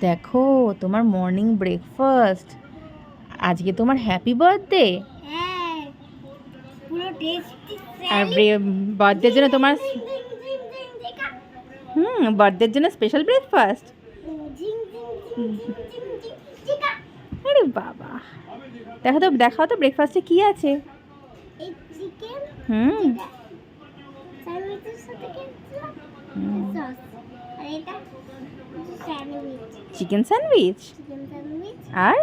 দেখো তোমার morning breakfast আজকে তোমার হ্যাপি বার্থডে হ্যাঁ আর বার্থডের জন্য তোমার হুম বার্থডের জন্য স্পেশাল ব্রেকফাস্ট আরে বাবা দেখো তো দেখাও তো ব্রেকফাস্টে কি আছে হুম হুম। চিকেন স্যান্ডউইচ আর?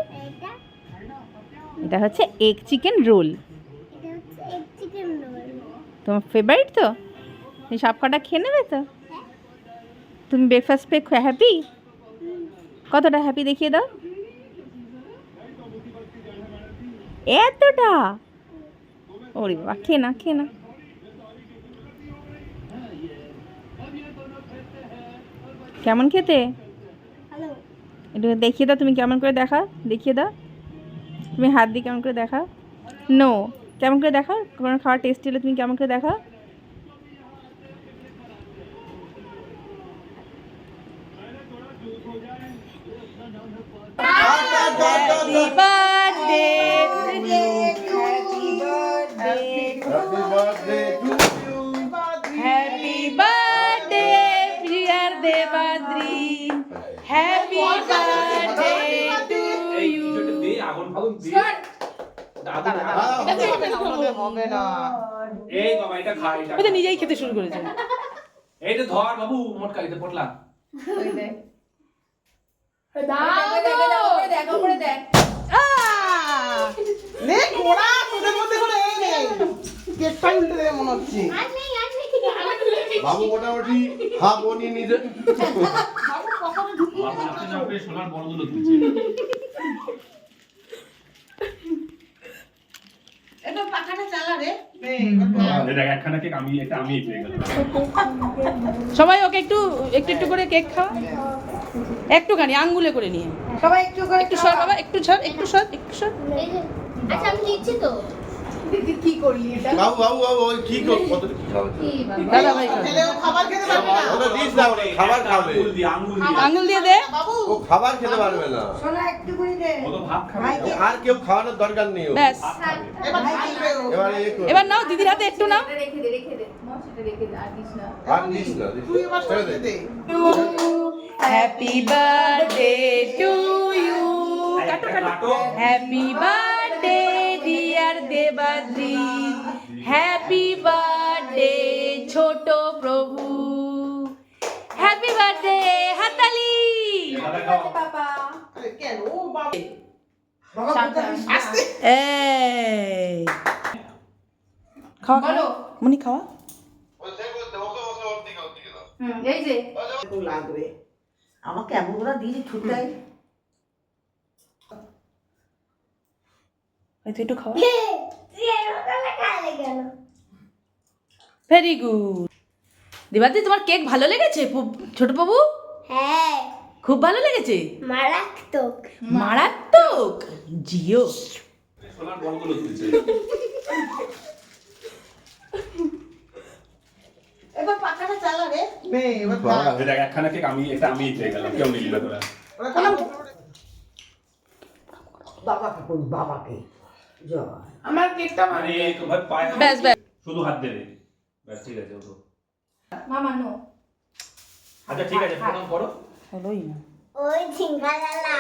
এটা? হচ্ছে এগ চিকেন রোল এটা হচ্ছে এগ চিকেন রোল তোমার ফেভারিট তো? তুমি সব কটা খেয়ে নেবে তো? তুমি ব্রেকফাস্ট পেয়ে হ্যাপি কতটা হ্যাপি দেখিয়ে দাও। এতটা? ওরে বাবা খেয়ে না খেয়ে না কেমন খেতে? একটু দেখিয়ে দাও তুমি কেমন করে দেখা দেখিয়ে দাও। তুমি হাত দিয়ে কেমন করে দেখা? নো কেমন করে দেখা? কোনো খাওয়ার টেস্ট হলে তুমি কেমন করে দেখা? Happy birthday to Debadri happy birthday to you আগুন ফাগুন দে। দাদা এই বাবা এটা খা এটা ও তো নিজেই খেতে শুরু করেছে। এই ধর বাবু মোটকা দিতে পটলা। নে ঘোড়া তোদের মধ্যে করে এই নে কেকটা উল্টে মনে হচ্ছে। বাবু মোটামুটি হাফ নিজে। সোনার বড়গুলো তুলছে এটা চালা রে। আমি পেয়ে গেলাম। সবাই ওকে একটু একটু একটু করে কেক খাও একটুখানি আঙ্গুলে করে নিয়ে। সবাই একটু করে একটু সর বাবা একটু সর একটু সর একটু সর। আচ্ছা আমি দিচ্ছি তো। কি করলি এটা? বাবু বাবু বাবু ওই কি কর কত কি খাওয়াচ্ছে দাদা ভাই খাবার খেতে পারবে না? ওটা দিস না খাবার খাবে। আঙ্গুল দিয়ে আঙ্গুল দিয়ে। আঙ্গুল দিয়ে দে। বাবু। ও খাবার খেতে পারবে না। সোনা একটু করে দে। ও তো ভাত খাবে। আর কেউ খাওয়ানোর দরকার নেই ব্যাস। এবার নাও দিদির হাতে একটু নাও। আর দিস না। দিস দে। Happy birthday to you. কাটো। কাটো। Happy birthday dear. Debadri happy birthday ছোট প্রভু। হ্যাপি বার্থডে হাতালি। খাওয়া মনি খাওয়া? লাগবে আমাকে এমন করে দিয়েছি ছুটাই তুই একটু খাওয়া। ভেরি গুড দেবাদি তোমার কেক ভালো লেগেছে? ছোট বাবু? হ্যাঁ। খুব ভালো লেগেছে? মারাত্মক। মারাত্মক? জিও। সোনার বড়গুলো তুলছে এবার পাখাটা চালা রে। এবার বাবা, এই দেখ একখানা কেক আমি এটা আমি পেয়ে গেলাম কেউ নিলি না তোরা। বাবাকে কই বাবাকে। জয়। আমার কেকটা আরে তো ভাই পায়ে ব্যাস ব্যাস। শুধু হাত দেবে ব্যাস ঠিক আছে ও মামা নো। আচ্ছা ঠিক আছে প্রণাম করো হলোই না। ওই ঝিঙ্গালালা।